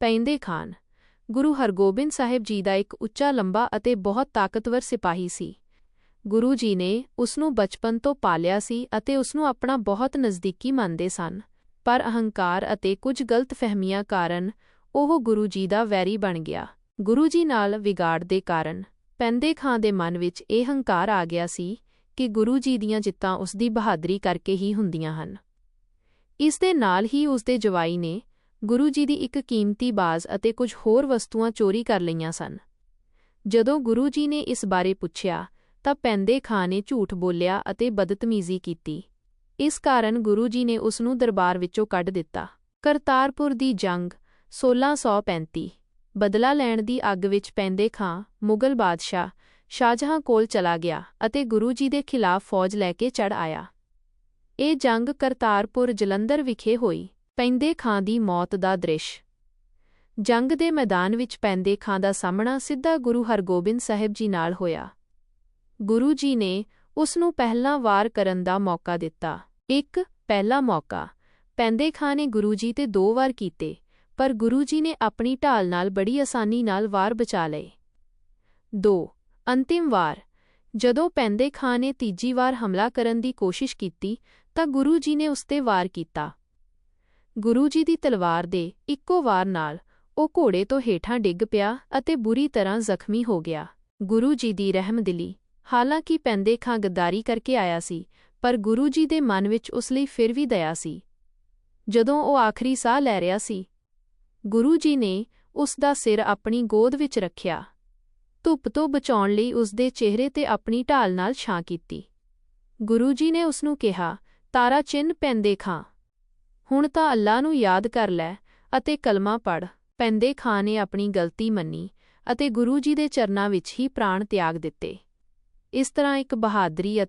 ਪੈਂਦੇ ਖਾਨ। ਗੁਰੂ ਹਰਗੋਬਿੰਦ ਸਾਹਿਬ ਜੀ ਦਾ ਇੱਕ ਉੱਚਾ, ਲੰਬਾ ਅਤੇ ਬਹੁਤ ਤਾਕਤਵਰ ਸਿਪਾਹੀ ਸੀ। ਗੁਰੂ ਜੀ ਨੇ ਉਸ ਨੂੰ ਬਚਪਨ ਤੋਂ ਪਾਲਿਆ ਸੀ ਅਤੇ ਉਸ ਨੂੰ ਆਪਣਾ ਬਹੁਤ ਨਜ਼ਦੀਕੀ ਮੰਨਦੇ ਸਨ। ਪਰ ਅਹੰਕਾਰ ਅਤੇ ਕੁਝ ਗਲਤ ਫਹਿਮੀਆਂ ਕਾਰਨ ਉਹ ਗੁਰੂ ਜੀ ਦਾ ਵੈਰੀ ਬਣ ਗਿਆ। ਗੁਰੂ ਜੀ ਨਾਲ ਵਿਗਾੜ ਦੇ ਕਾਰਨ ਪੈਂਦੇ ਖਾਂ ਦੇ ਮਨ ਵਿੱਚ ਇਹ ਹੰਕਾਰ ਆ ਗਿਆ ਸੀ ਕਿ ਗੁਰੂ ਜੀ ਦੀਆਂ ਜਿੱਤਾਂ ਉਸ ਦੀ ਬਹਾਦਰੀ ਕਰਕੇ ਹੀ ਹੁੰਦੀਆਂ ਹਨ। ਇਸ ਦੇ ਨਾਲ ਹੀ ਉਸ ਦੇ ਜਵਾਈ ਨੇ ਗੁਰੂ ਜੀ ਦੀ ਇੱਕ ਕੀਮਤੀ ਬਾਜ਼ ਅਤੇ ਕੁਝ ਹੋਰ ਵਸਤੂਆਂ ਚੋਰੀ ਕਰ ਲਈਆਂ ਸਨ। ਜਦੋਂ ਗੁਰੂ ਜੀ ਨੇ ਇਸ ਬਾਰੇ ਪੁੱਛਿਆ, ਤਾਂ ਪੈਂਦੇ ਖਾਂ ਨੇ ਝੂਠ ਬੋਲਿਆ ਅਤੇ ਬਦਤਮੀਜ਼ੀ ਕੀਤੀ। ਇਸ ਕਾਰਨ ਗੁਰੂ ਜੀ ਨੇ ਉਸ ਨੂੰ ਦਰਬਾਰ ਵਿੱਚੋਂ ਕੱਢ ਦਿੱਤਾ। ਕਰਤਾਰਪੁਰ ਦੀ ਜੰਗ 1635 ਬਦਲਾ ਲੈਣ ਦੀ ਅੱਗ ਵਿੱਚ ਪੈਂਦੇ ਖਾਂ, ਮੁਗਲ ਬਾਦਸ਼ਾਹ ਸ਼ਾਹਜਹਾਂ ਕੋਲ ਚਲਾ ਗਿਆ ਅਤੇ ਗੁਰੂ ਜੀ ਦੇ ਖਿਲਾਫ ਫੌਜ ਲੈ ਕੇ ਚੜ ਆਇਆ। ਇਹ ਜੰਗ ਕਰਤਾਰਪੁਰ ਜਲੰਧਰ ਵਿਖੇ ਹੋਈ। ਪੈਂਦੇ ਖਾਂ ਦੀ ਮੌਤ ਦਾ ਦ੍ਰਿਸ਼। ਜੰਗ ਦੇ ਮੈਦਾਨ ਵਿੱਚ ਪੈਂਦੇ ਖਾਂ ਦਾ ਸਾਹਮਣਾ ਸਿੱਧਾ ਗੁਰੂ ਹਰਗੋਬਿੰਦ ਸਾਹਿਬ ਜੀ ਨਾਲ ਹੋਇਆ। ਗੁਰੂ ਜੀ ਨੇ ਉਸ ਨੂੰ ਪਹਿਲਾ ਵਾਰ ਕਰਨ ਦਾ ਮੌਕਾ ਦਿੱਤਾ। ਇੱਕ, ਪਹਿਲਾ ਮੌਕਾ। ਪੈਂਦੇ ਖਾਂ ਨੇ ਗੁਰੂ ਜੀ ਤੇ ਦੋ ਵਾਰ ਕੀਤੇ, ਪਰ ਗੁਰੂ ਜੀ ਨੇ ਆਪਣੀ ਢਾਲ ਨਾਲ ਬੜੀ ਆਸਾਨੀ ਨਾਲ ਵਾਰ ਬਚਾ ਲਏ। 2 ਅੰਤਿਮ ਵਾਰ। ਜਦੋਂ ਪੈਂਦੇ ਖਾਂ ਨੇ ਤੀਜੀ ਵਾਰ ਹਮਲਾ ਕਰਨ ਦੀ ਕੋਸ਼ਿਸ਼ ਕੀਤੀ, ਤਾਂ ਗੁਰੂ ਜੀ ਨੇ ਉਸ ਤੇ ਵਾਰ ਕੀਤਾ। ਗੁਰੂ ਜੀ ਦੀ ਤਲਵਾਰ ਦੇ ਇੱਕੋ ਵਾਰ ਨਾਲ ਉਹ ਘੋੜੇ ਤੋਂ ਹੇਠਾਂ ਡਿੱਗ ਪਿਆ ਅਤੇ ਬੁਰੀ ਤਰ੍ਹਾਂ ਜ਼ਖਮੀ ਹੋ ਗਿਆ। ਗੁਰੂ ਜੀ ਦੀ ਰਹਿਮਦਿਲੀ ਹਾਲਾਂਕਿ ਪੈਂਦੇ ਖਾਂ ਗੱਦਾਰੀ ਕਰਕੇ ਆਇਆ ਸੀ, ਪਰ ਗੁਰੂ ਜੀ ਦੇ ਮਨ ਵਿੱਚ ਉਸ ਲਈ ਫਿਰ ਵੀ ਦਇਆ ਸੀ। ਜਦੋਂ ਉਹ ਆਖਰੀ ਸਾਹ ਲੈ ਰਿਹਾ ਸੀ, ਗੁਰੂ ਜੀ ਨੇ ਉਸ ਦਾ ਸਿਰ ਆਪਣੀ ਗੋਦ ਵਿੱਚ ਰੱਖਿਆ। ਧੁੱਪ ਤੋਂ ਬਚਾਉਣ ਲਈ ਉਸ ਦੇ ਚਿਹਰੇ ਤੇ ਆਪਣੀ ਢਾਲ ਨਾਲ ਛਾਂ ਕੀਤੀ। ਗੁਰੂ ਜੀ ਨੇ ਉਸ ਨੂੰ ਕਿਹਾ, ਤਾਰਾ ਚਿੰਨ ਪੈਂਦੇ ਖਾਂ। ਹੁਣ ਤਾਂ ਅੱਲਾ ਨੂੰ ਯਾਦ ਕਰ ਲੈ ਅਤੇ ਕਲਮਾ ਪੜ ਪੈਂਦੇ ਖਾਂ ਨੇ ਆਪਣੀ ਗਲਤੀ ਮੰਨੀ ਅਤੇ ਗੁਰੂ ਜੀ ਦੇ ਚਰਨਾਂ ਵਿੱਚ ਹੀ ਪ੍ਰਾਣ ਤਿਆਗ ਦਿੱਤੇ। ਇਸ ਤਰ੍ਹਾਂ ਇੱਕ ਬਹਾਦਰੀ